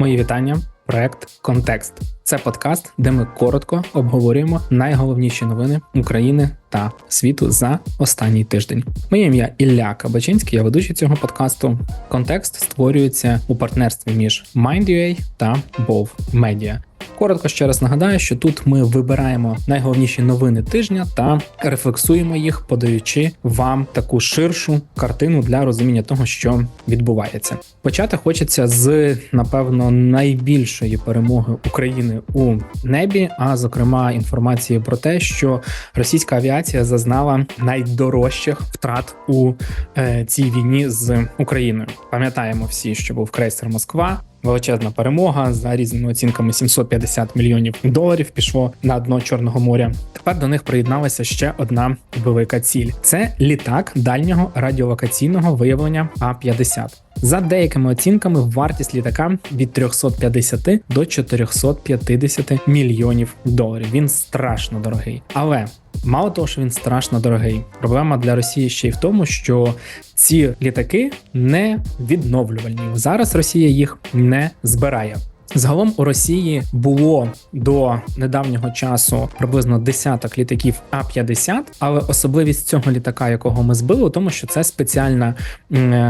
Мої вітання. Проект Контекст це подкаст, де ми коротко обговорюємо найголовніші новини України та світу за останній тиждень. Моє ім'я Ілля Кабачинський, я ведучий цього подкасту. Контекст створюється у партнерстві між Mind.ua та Bov Media. Коротко ще раз нагадаю, що тут ми вибираємо найголовніші новини тижня та рефлексуємо їх, подаючи вам таку ширшу картину для розуміння того, що відбувається. Почати хочеться з напевно найбільшої перемоги України у небі, а зокрема інформації про те, що російська авіація зазнала найдорожчих втрат у е, цій війні з Україною. Пам'ятаємо всі, що був крейсер Москва. Величезна перемога за різними оцінками 750 мільйонів доларів пішло на дно Чорного моря. Тепер до них приєдналася ще одна велика ціль: це літак дальнього радіолокаційного виявлення А 50 за деякими оцінками, вартість літака від 350 до 450 мільйонів доларів. Він страшно дорогий, але мало того, що він страшно дорогий. Проблема для Росії ще й в тому, що ці літаки не відновлювальні. Зараз Росія їх не збирає. Загалом у Росії було до недавнього часу приблизно десяток літаків А 50 але особливість цього літака, якого ми збили, у тому, що це спеціальна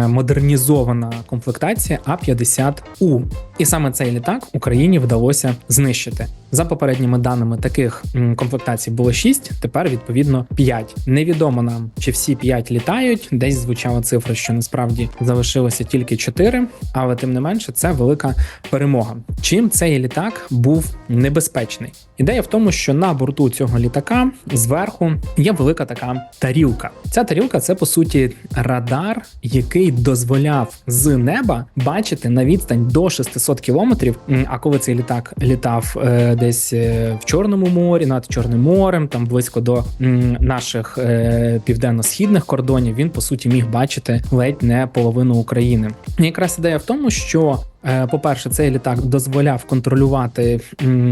модернізована комплектація А 50 У, і саме цей літак Україні вдалося знищити. За попередніми даними таких комплектацій було 6, тепер відповідно 5. Невідомо нам, чи всі 5 літають. Десь звучала цифра, що насправді залишилося тільки 4, але тим не менше це велика перемога. Чим цей літак був небезпечний? Ідея в тому, що на борту цього літака зверху є велика така тарілка. Ця тарілка це по суті радар, який дозволяв з неба бачити на відстань до 600 кілометрів. А коли цей літак літав е, десь е, в Чорному морі, над Чорним морем, там близько до м, наших е, південно-східних кордонів, він по суті міг бачити ледь не половину України. І якраз ідея в тому, що по-перше, цей літак дозволяв контролювати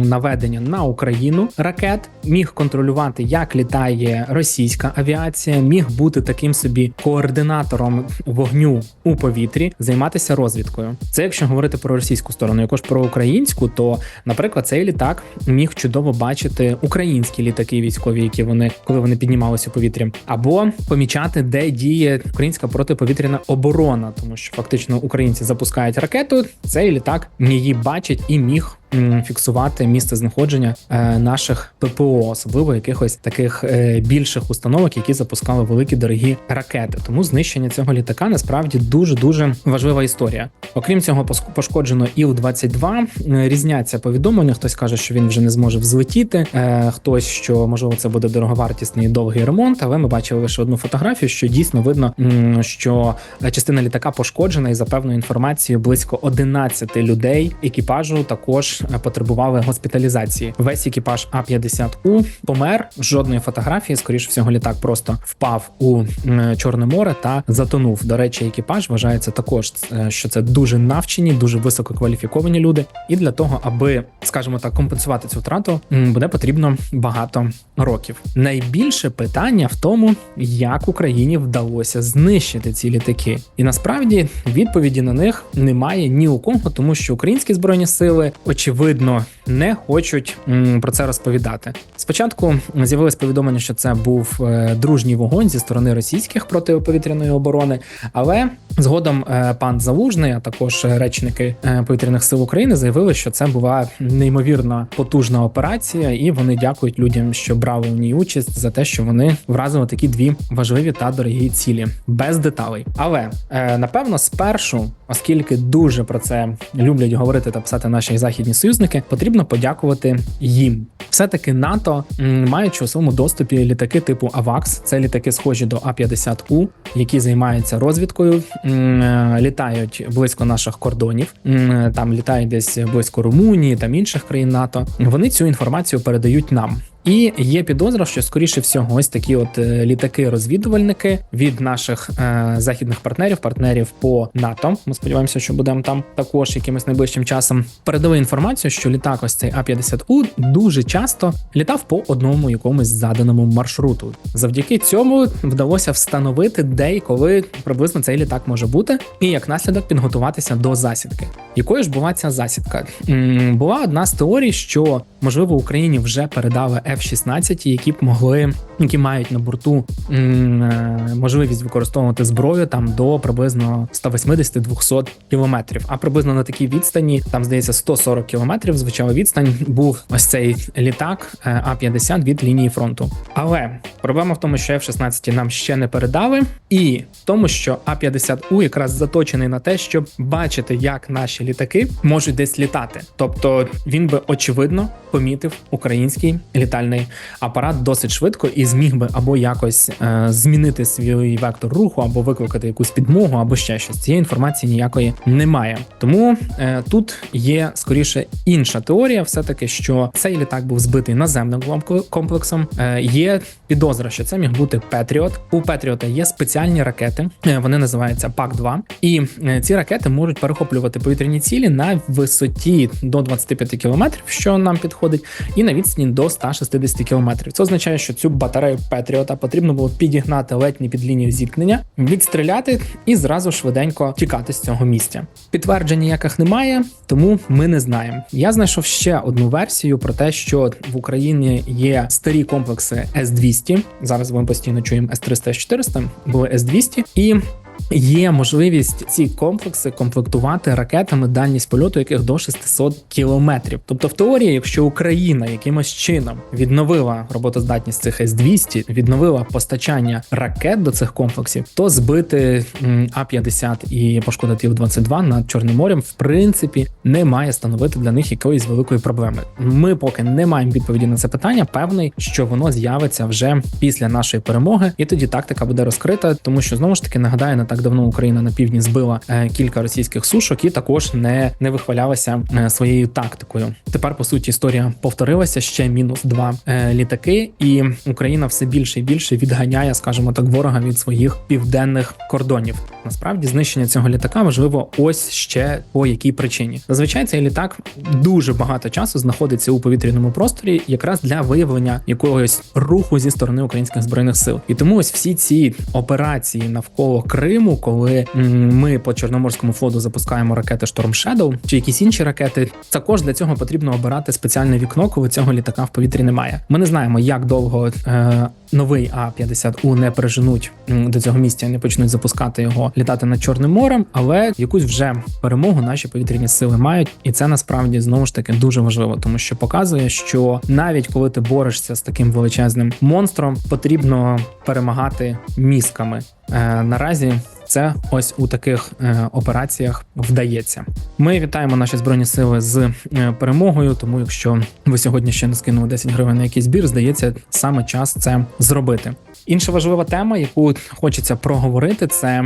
наведення на Україну ракет, міг контролювати, як літає російська авіація, міг бути таким собі координатором вогню у повітрі, займатися розвідкою. Це якщо говорити про російську сторону, якось про українську, то, наприклад, цей літак міг чудово бачити українські літаки військові, які вони коли вони піднімалися у повітрі, або помічати, де діє українська протиповітряна оборона, тому що фактично українці запускають ракету цей літак її бачить і міг фіксувати місце знаходження е, наших ППО, особливо якихось таких е, більших установок, які запускали великі дорогі ракети. Тому знищення цього літака насправді дуже дуже важлива історія. Окрім цього, пошкоджено іл 22 різняться повідомлення. Хтось каже, що він вже не зможе взлетіти. Е, хтось що можливо це буде дороговартісний і довгий ремонт. Але ми бачили лише одну фотографію, що дійсно видно, що частина літака пошкоджена, і за певною інформацією близько 11 людей екіпажу також потребували госпіталізації. Весь екіпаж А 50 у помер. Жодної фотографії, скоріш всього, літак просто впав у Чорне море та затонув. До речі, екіпаж вважається також, е, що це дуже навчені, дуже висококваліфіковані люди. І для того, аби, скажімо так, компенсувати цю втрату, буде потрібно багато років. Найбільше питання в тому, як Україні вдалося знищити ці літаки, і насправді відповіді на них немає ні у кого, тому що українські збройні сили очевидно очевидно не хочуть про це розповідати. Спочатку з'явилось повідомлення, що це був е, дружній вогонь зі сторони російських протиповітряної оборони, але згодом е, пан Залужний, а також речники е, повітряних сил України, заявили, що це була неймовірно потужна операція, і вони дякують людям, що брали у ній участь за те, що вони вразили такі дві важливі та дорогі цілі без деталей. Але напевно, спершу, оскільки дуже про це люблять говорити та писати наші західні союзники, потрібно подякувати їм. Все таки НАТО маючи у своєму доступі літаки типу АВАКС, це літаки схожі до А 50 у які займаються розвідкою, літають близько наших кордонів. Там літають десь близько Румунії там інших країн НАТО. Вони цю інформацію передають нам. І є підозра, що скоріше всього, ось такі от е, літаки-розвідувальники від наших е, західних партнерів, партнерів по НАТО. Ми сподіваємося, що будемо там також якимось найближчим часом передали інформацію, що літак, ось цей А 50 у дуже часто літав по одному якомусь заданому маршруту. Завдяки цьому вдалося встановити, де і коли приблизно цей літак може бути, і як наслідок підготуватися до засідки. Якою ж була ця засідка? М, Була одна з теорій, що можливо Україні вже передали F-16, які б могли, які мають на борту е, можливість використовувати зброю там до приблизно 180-200 кілометрів. А приблизно на такій відстані, там здається 140 кілометрів, звичайно, відстань був ось цей літак е, А-50 від лінії фронту. Але проблема в тому, що F-16 нам ще не передали, і в тому, що А-50У якраз заточений на те, щоб бачити, як наші літаки можуть десь літати. Тобто він би очевидно помітив український літальний апарат досить швидко і зміг би або якось е, змінити свій вектор руху, або викликати якусь підмогу, або ще щось. Цієї інформації ніякої немає. Тому е, тут є скоріше інша теорія, все таки, що цей літак був збитий наземним комплексом. Е, є підозра, що це міг бути Петріот. У Петріота є спеціальні ракети, е, вони називаються ПАК-2. І е, ці ракети можуть перехоплювати повітряні цілі на висоті до 25 кілометрів, що нам підходить, і на відстані до 160 кілометрів. Це означає, що цю батарею Петріота потрібно було підігнати ледь не під лінію зіткнення, відстріляти і зразу швиденько тікати з цього місця. Підтверджень ніяких немає, тому ми не знаємо. Я знайшов ще одну версію про те, що в Україні є старі комплекси С-200. Зараз ми постійно чуємо С-300, С-400, були С-200, і Є можливість ці комплекси комплектувати ракетами, дальність польоту яких до 600 кілометрів. Тобто, в теорії, якщо Україна якимось чином відновила роботоздатність цих С-200, відновила постачання ракет до цих комплексів, то збити А-50 і пошкодити Ів-22 над Чорним морем, в принципі, не має становити для них якоїсь великої проблеми. Ми поки не маємо відповіді на це питання. Певний, що воно з'явиться вже після нашої перемоги, і тоді тактика буде розкрита, тому що знову ж таки нагадаю, не так давно Україна на півдні збила е, кілька російських сушок і також не, не вихвалялася е, своєю тактикою. Тепер по суті історія повторилася ще мінус два е, літаки, і Україна все більше і більше відганяє, скажімо так, ворога від своїх південних кордонів. Насправді знищення цього літака важливо ось ще по якій причині. Зазвичай цей літак дуже багато часу знаходиться у повітряному просторі, якраз для виявлення якогось руху зі сторони українських збройних сил. І тому ось всі ці операції навколо Криму, коли ми по Чорноморському флоту запускаємо ракети Storm Shadow чи якісь інші ракети, також для цього потрібно обирати спеціальне вікно, коли цього літака в повітрі немає. Ми не знаємо, як довго е, новий А-50У не переженуть до цього місця, не почнуть запускати його літати над Чорним морем, але якусь вже перемогу наші повітряні сили мають, і це насправді знову ж таки дуже важливо, тому що показує, що навіть коли ти борешся з таким величезним монстром, потрібно перемагати мізками. Е, наразі це ось у таких е, операціях вдається. Ми вітаємо наші збройні сили з е, перемогою. Тому, якщо ви сьогодні ще не скинули 10 гривень на якийсь збір, здається, саме час це зробити. Інша важлива тема, яку хочеться проговорити, це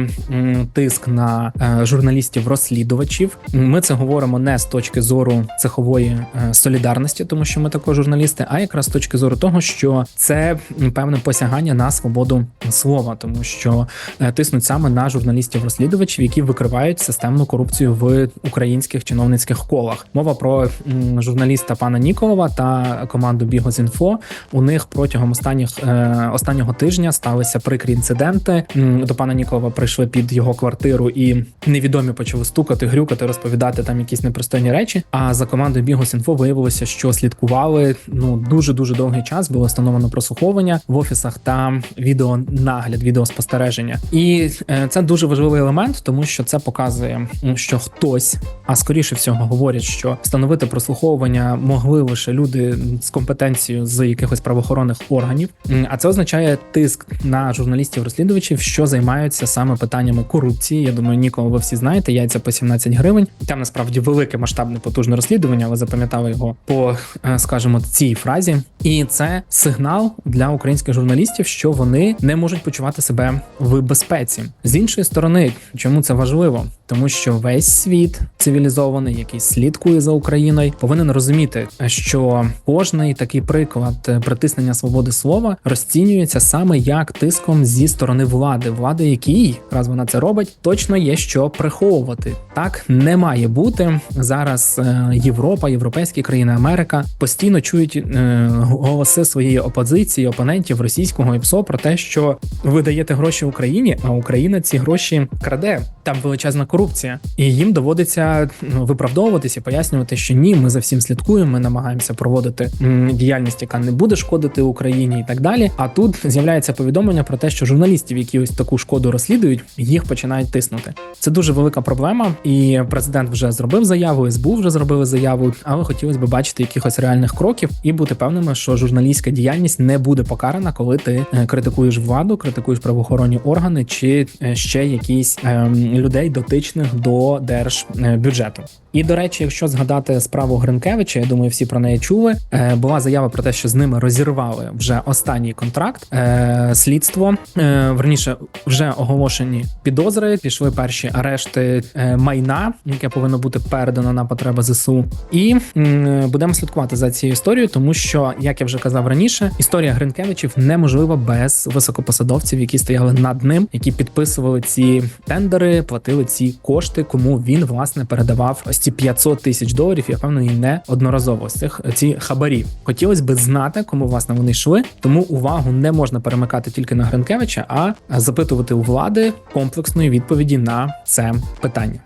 тиск на е, журналістів-розслідувачів. Ми це говоримо не з точки зору цехової е, солідарності, тому що ми також журналісти, а якраз з точки зору того, що це певне посягання на свободу слова, тому що е, тиснуть саме на журналістів-розслідувачів, які викривають системну корупцію в українських чиновницьких колах. Мова про журналіста пана Ніколова та команду Бігозінфо. У них протягом останніх останнього тижня сталися прикрі інциденти. До пана Ніколова прийшли під його квартиру, і невідомі почали стукати, грюкати, розповідати там якісь непристойні речі. А за командою Бігосінфо виявилося, що слідкували ну дуже дуже довгий час. Було встановлено прослуховування в офісах та відеонагляд, відеоспостереження. І е, це дуже важливий елемент, тому що це показує, що хтось, а скоріше всього, говорять, що встановити прослуховування могли лише люди з компетенцією з якихось правоохоронних органів. А це означає тиск тиск на журналістів-розслідувачів, що займаються саме питаннями корупції. Я думаю, нікого ви всі знаєте. Яйця по 17 гривень. Там насправді велике масштабне потужне розслідування, але запам'ятали його по, е, скажімо, цій фразі. І це сигнал для українських журналістів, що вони не можуть почувати себе в безпеці. З іншої сторони, чому це важливо? Тому що весь світ цивілізований, який слідкує за Україною, повинен розуміти, що кожний такий приклад е, притиснення свободи слова розцінюється саме як тиском зі сторони влади, влади, якій раз вона це робить, точно є що приховувати. Так не має бути зараз. е, Європа, європейські країни, Америка постійно чують е, голоси своєї опозиції, опонентів російського ІПСО про те, що ви даєте гроші Україні, а Україна ці гроші краде. Там величезна корупція, і їм доводиться ну, виправдовуватися, пояснювати, що ні, ми за всім слідкуємо. Ми намагаємося проводити діяльність, яка не буде шкодити Україні, і так далі. А тут з'являється повідомлення про те, що журналістів, які ось таку шкоду розслідують, їх починають тиснути. Це дуже велика проблема, і президент вже зробив заяву, СБУ вже зробили заяву, але хотілося б бачити якихось реальних кроків і бути певними, що журналістська діяльність не буде покарана, коли ти е, критикуєш владу, критикуєш правоохоронні органи чи е, ще якісь ем, людей дотичних до держбюджету. І до речі, якщо згадати справу Гринкевича, я думаю, всі про неї чули. Е, була заява про те, що з ними розірвали вже останній контракт. Е, слідство е, верніше вже оголошені підозри. Пішли перші арешти е, майна, яке повинно бути передано на потреби ЗСУ. І м, будемо слідкувати за цією історією, тому що, як я вже казав раніше, історія Гринкевичів неможлива без високопосадовців, які стояли над ним, які підписували ці тендери, платили ці кошти, кому він власне передавав ось ці 500 тисяч доларів. Я певно, і не одноразово з цих ці хабарі. Хотілося би знати, кому власне вони йшли. Тому увагу не можна перемикати тільки на Гринкевича, а запитувати у влади комплексної відповіді на це питання.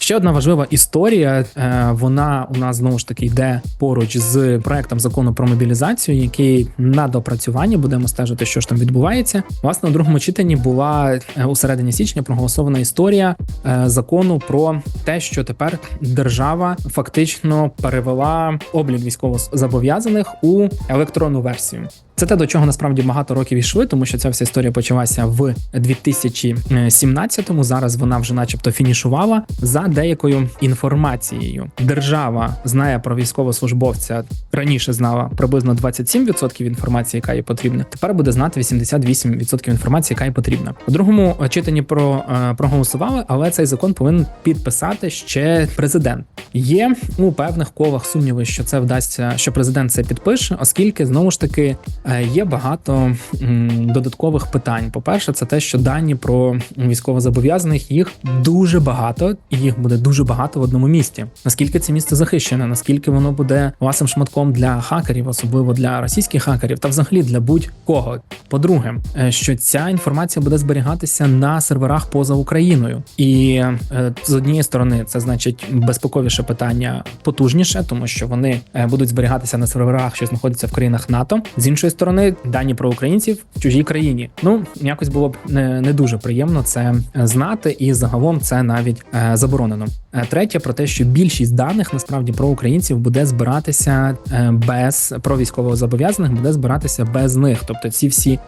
Ще одна важлива історія. е, Вона у нас знову ж таки йде поруч з проектом закону про мобілізацію, який на допрацюванні будемо стежити, що ж там відбувається. Власне, у другому читанні була е, у середині січня проголосована історія е, закону про те, що тепер держава фактично перевела облік військовозобов'язаних у електронну версію. Це те, до чого насправді багато років йшли, тому що ця вся історія почалася в 2017-му. Зараз вона вже, начебто, фінішувала за деякою інформацією. Держава знає про військовослужбовця раніше знала приблизно 27% інформації, яка їй потрібна. Тепер буде знати 88% інформації, яка їй потрібна. У другому читанні про е, проголосували, але цей закон повинен підписати ще президент. Є у певних колах сумніви, що це вдасться, що президент це підпише, оскільки знову ж таки е, є багато додаткових питань. По-перше, це те, що дані про військовозобов'язаних їх дуже багато, і їх буде дуже багато в одному місті. Наскільки це місце захищене, наскільки воно буде власним шматком для хакерів, особливо для російських хакерів, та взагалі для будь-кого. По-друге, е, що ця інформація буде зберігатися на серверах поза Україною, і е, з однієї сторони це значить безпековіше питання потужніше, тому що вони е, будуть зберігатися на серверах, що знаходяться в країнах НАТО. З іншої сторони, дані про українців в чужій країні. Ну якось було б не, не дуже приємно це е, знати, і загалом це навіть е, заборонено. Третє про те, що більшість даних насправді про українців буде збиратися без про військовозобов'язаних буде збиратися без них. Тобто ці всі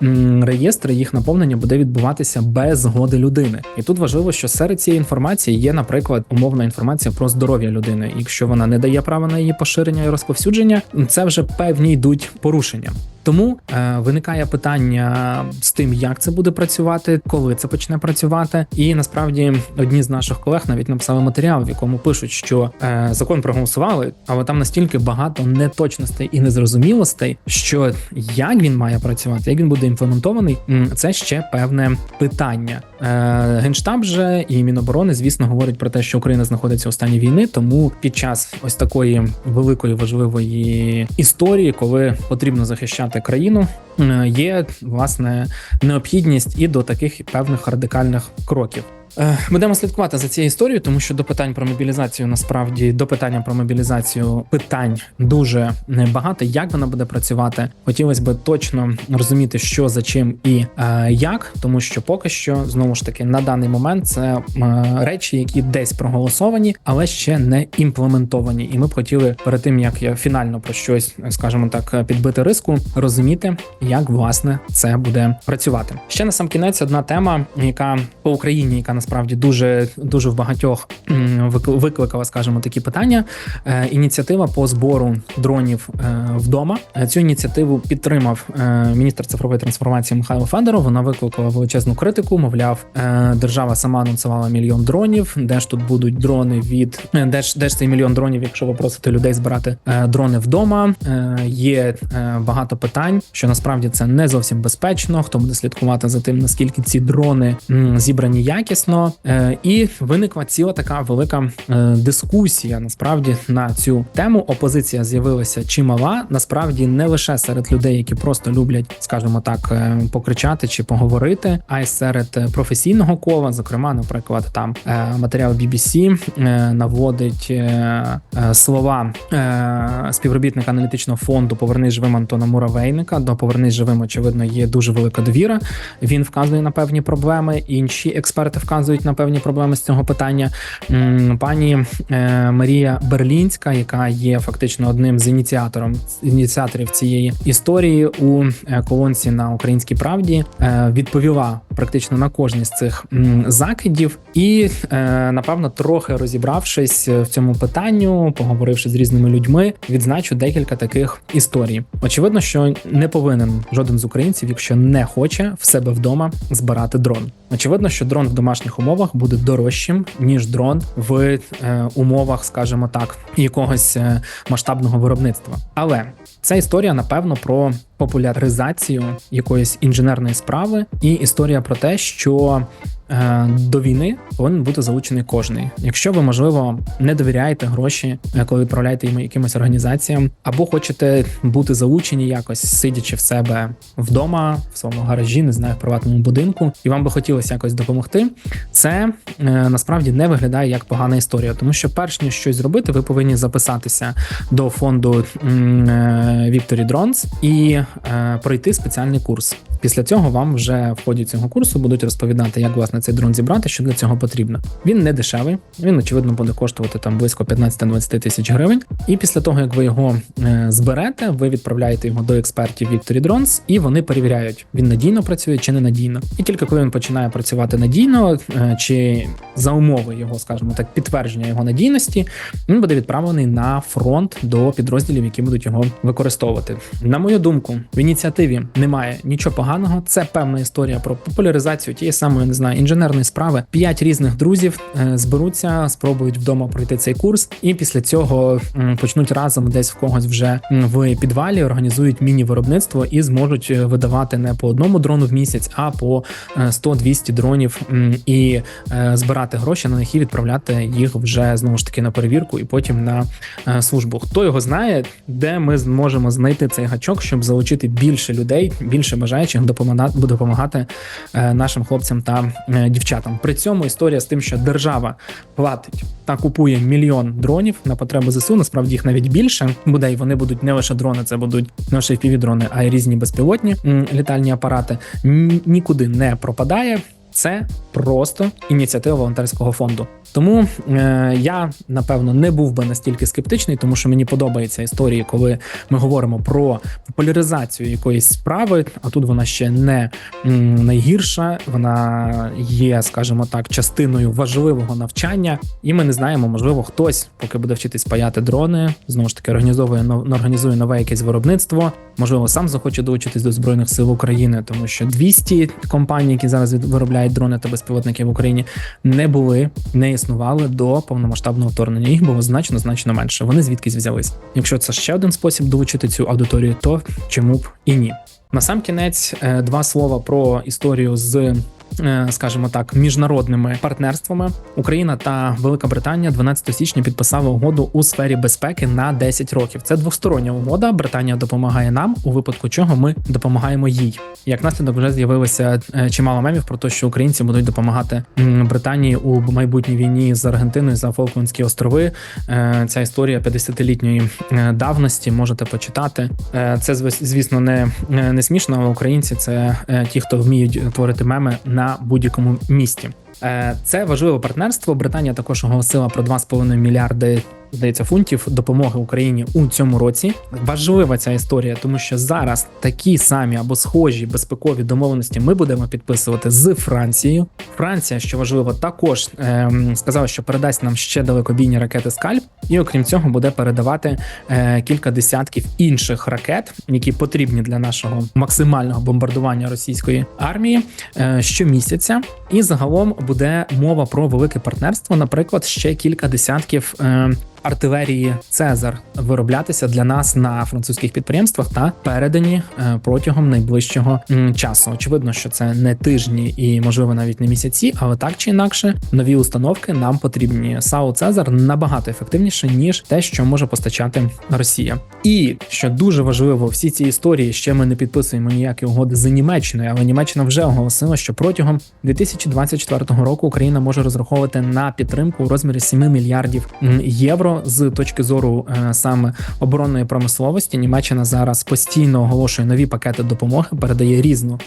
реєстри, їх наповнення буде відбуватися без згоди людини. І тут важливо, що серед цієї інформації є, наприклад, умовна інформація про здоров'я людини. Якщо вона не дає права на її поширення і розповсюдження, це вже певні йдуть порушення. Тому е, виникає питання з тим, як це буде працювати, коли це почне працювати. І насправді одні з наших колег навіть написали матеріал, в якому пишуть, що е, закон проголосували, але там настільки багато неточностей і незрозумілостей, що як він має працювати, як він буде імплементований, це ще певне питання. Е, Генштаб же і Міноборони, звісно, говорять про те, що Україна знаходиться у стані війни, тому під час ось такої великої важливої історії, коли потрібно захищати країну, е, є власне необхідність і до таких певних радикальних кроків. Е, Будемо слідкувати за цією історією, тому що до питань про мобілізацію насправді до питання про мобілізацію питань дуже багато. Як вона буде працювати? Хотілося б точно розуміти, що за чим і е, як, тому що поки що знову ж таки на даний момент це е, речі, які десь проголосовані, але ще не імплементовані. І ми б хотіли перед тим як я фінально про щось, скажімо так, підбити риску, розуміти, як власне це буде працювати. Ще на сам кінець одна тема, яка по Україні, яка насправді дуже дуже в багатьох викликала, скажімо, такі питання. Е, ініціатива по збору дронів е, вдома. Е, цю ініціативу підтримав міністр цифрової трансформації Михайло Федоров. Вона викликала величезну критику. Мовляв, держава сама анонсувала мільйон дронів. Де ж тут будуть дрони від де ж де ж цей мільйон дронів, якщо ви просите людей збирати дрони вдома? Є багато питань, що насправді це не зовсім безпечно. Хто буде слідкувати за тим, наскільки ці дрони зібрані якісно, і виникла ціла така велика дискусія. Насправді на цю тему опозиція з'явилася чимала. Насправді не лише серед людей, які просто люблять, скажімо так, е, покричати чи поговорити, а й серед професійного кола. Зокрема, наприклад, там е, матеріал BBC е, наводить слова співробітника аналітичного фонду Повернись живим Антона Муравейника. До Повернись живим, очевидно, є дуже велика довіра. Він вказує на певні проблеми. Інші експерти вказують на певні проблеми з цього питання. Пані Марія Берлінська, яка є фактично одним з ініціатором ініціаторів цієї історії у е, колонці на українській правді, е, відповіла практично на кожній з цих закидів, і е, напевно, трохи розібравшись в цьому питанню, поговоривши з різними людьми, відзначу декілька таких історій. Очевидно, що не повинен жоден з українців, якщо не хоче в себе вдома збирати дрон. Очевидно, що дрон в домашніх умовах буде дорожчим ніж дрон в е, умовах, скажімо так, якогось е, масштабного виробництва. Але ця історія, напевно, про популяризацію якоїсь інженерної справи, і історія про те, що до війни повинен бути залучений кожний. Якщо ви можливо не довіряєте гроші, е, коли відправляєте їм якимось організаціям, або хочете бути залучені якось, сидячи в себе вдома, в своєму гаражі, не знаю, в приватному будинку, і вам би хотілося якось допомогти. Це е, насправді не виглядає як погана історія, тому що перш ніж щось зробити, ви повинні записатися до фонду Victory Drones і пройти спеціальний курс. Після цього вам вже в ході цього курсу будуть розповідати, як власне цей дрон зібрати, що для цього потрібно. Він не дешевий, він очевидно буде коштувати там близько 15-20 тисяч гривень. І після того, як ви його е, зберете, ви відправляєте його до експертів Victory Drones, і вони перевіряють, він надійно працює чи не надійно. І тільки коли він починає працювати надійно, е, чи за умови його, скажімо так, підтвердження його надійності, він буде відправлений на фронт до підрозділів, які будуть його використовувати. На мою думку, в ініціативі немає нічого поганого. Це певна історія про популяризацію тієї самої не знаю інженерної справи. П'ять різних друзів е, зберуться, спробують вдома пройти цей курс, і після цього почнуть разом десь в когось вже в підвалі, організують міні-виробництво і зможуть е, видавати не по одному дрону в місяць, а по 100-200 е, дронів і збирати гроші на них і відправляти їх вже знову ж таки на перевірку і потім на службу. Хто його знає, де ми зможемо знайти цей гачок, щоб залучити більше людей, більше бажаючих допомагати допомагати нашим хлопцям та дівчатам. При цьому історія з тим, що держава платить та купує мільйон дронів на потреби ЗСУ. Насправді їх навіть більше буде, і вони будуть не лише дрони, це будуть не лише півдрони, а й різні безпілотні літальні апарати. Нікуди не пропадає. Це просто ініціатива волонтерського фонду. Тому е, я напевно не був би настільки скептичний, тому що мені подобається історії, коли ми говоримо про популяризацію якоїсь справи. А тут вона ще не найгірша, вона є, скажімо так, частиною важливого навчання, і ми не знаємо, можливо, хтось, поки буде вчитись паяти дрони, знову ж таки організовує організує нове якесь виробництво. Можливо, сам захоче долучитись до збройних сил України, тому що 200 компаній, які зараз виробляють дрони та безпілотники в Україні, не були не існували до повномасштабного вторгнення. Їх було значно значно менше. Вони звідкись взялись. Якщо це ще один спосіб долучити цю аудиторію, то чому б і ні? На сам кінець е, два слова про історію з скажімо так, міжнародними партнерствами. Україна та Велика Британія 12 січня підписали угоду у сфері безпеки на 10 років. Це двостороння угода. Британія допомагає нам, у випадку чого ми допомагаємо їй. Як наслідок вже з'явилося е, чимало мемів про те, що українці будуть допомагати Британії у майбутній війні з Аргентиною за Фолклендські острови. Е, Ця історія 50-літньої е, давності можете почитати. Е, Це звісно не, е, не смішно, але українці це е, ті, хто вміють творити меми на будь-якому місці. Е, Це важливе партнерство. Британія також оголосила про 2,5 мільярди. Здається, фунтів допомоги Україні у цьому році важлива ця історія, тому що зараз такі самі або схожі безпекові домовленості ми будемо підписувати з Францією. Франція, що важливо, також ем, сказала, що передасть нам ще далекобійні ракети Скальп, і окрім цього буде передавати е, кілька десятків інших ракет, які потрібні для нашого максимального бомбардування російської армії е, щомісяця. І загалом буде мова про велике партнерство. Наприклад, ще кілька десятків. Е, Артилерії Цезар вироблятися для нас на французьких підприємствах та передані е, протягом найближчого часу. Очевидно, що це не тижні і можливо навіть не місяці, але так чи інакше, нові установки нам потрібні. САУ Цезар набагато ефективніше ніж те, що може постачати Росія. І що дуже важливо, всі ці історії ще ми не підписуємо ніякі угоди з Німеччиною, але Німеччина вже оголосила, що протягом 2024 року Україна може розраховувати на підтримку у розмірі 7 мільярдів м, євро. З точки зору е, саме оборонної промисловості, Німеччина зараз постійно оголошує нові пакети допомоги, передає різну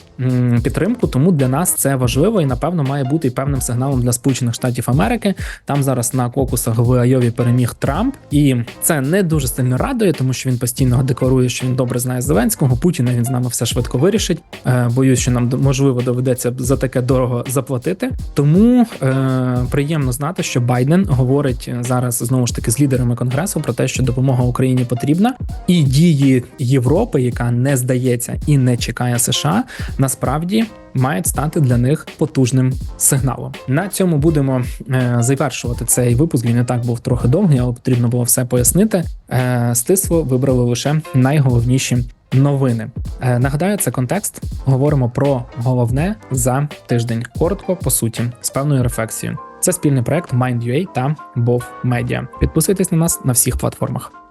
підтримку. Тому для нас це важливо і напевно має бути і певним сигналом для Сполучених Штатів Америки. Там зараз на кокусах в Айові переміг Трамп, і це не дуже сильно радує, тому що він постійно декларує, що він добре знає Зеленського. Путіна він з нами все швидко вирішить. Е, Боюсь, що нам можливо доведеться за таке дорого заплатити. Тому е, приємно знати, що Байден говорить зараз знову ж таки з лідерами конгресу про те, що допомога Україні потрібна, і дії Європи, яка не здається і не чекає США, насправді. Мають стати для них потужним сигналом. На цьому будемо е, завершувати цей випуск. Він і так був трохи довгий, але потрібно було все пояснити. Е, стисло вибрали лише найголовніші новини. Е, нагадаю, це контекст. Говоримо про головне за тиждень. Коротко, по суті, з певною рефлексією. Це спільний проект Mind.ua та Bov Media. Підписуйтесь на нас на всіх платформах.